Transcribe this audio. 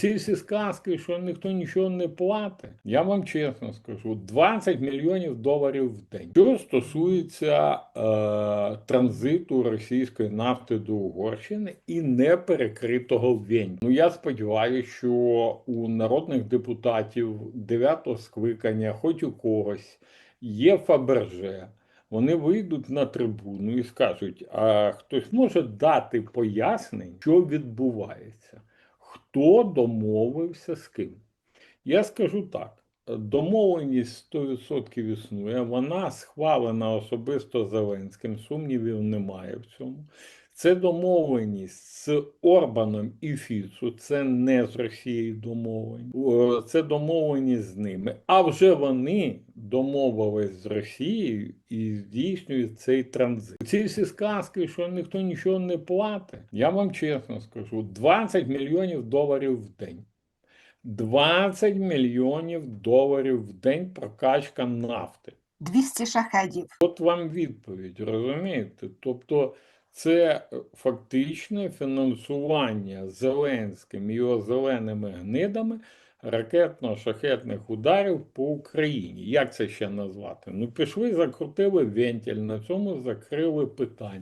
Ці всі сказки, що ніхто нічого не платить, я вам чесно скажу, 20 мільйонів доларів в день. Що стосується е, транзиту російської нафти до Угорщини і неперекритого вень. Ну я сподіваюся, що у народних депутатів 9-го скликання, хоч у когось, є Фаберже. Вони вийдуть на трибуну і скажуть: а хтось може дати пояснень, що відбувається, хто домовився з ким. Я скажу так: домовленість 100% існує, вона схвалена особисто Зеленським, сумнівів немає в цьому. Це домовленість з Орбаном і Фіцу, це не з Росією домовлені, О, це домовленість з ними. А вже вони домовились з Росією і здійснюють цей транзит. Ці всі сказки, що ніхто нічого не платить, я вам чесно скажу: 20 мільйонів доларів в день. 20 мільйонів доларів в день прокачка нафти. 200 шахедів. От вам відповідь, розумієте? Тобто це е, фактичне фінансування Зеленським і його зеленими гнидами ракетно-шахетних ударів по Україні. Як це ще назвати? Ну, пішли, закрутили вентіль, на цьому закрили питання.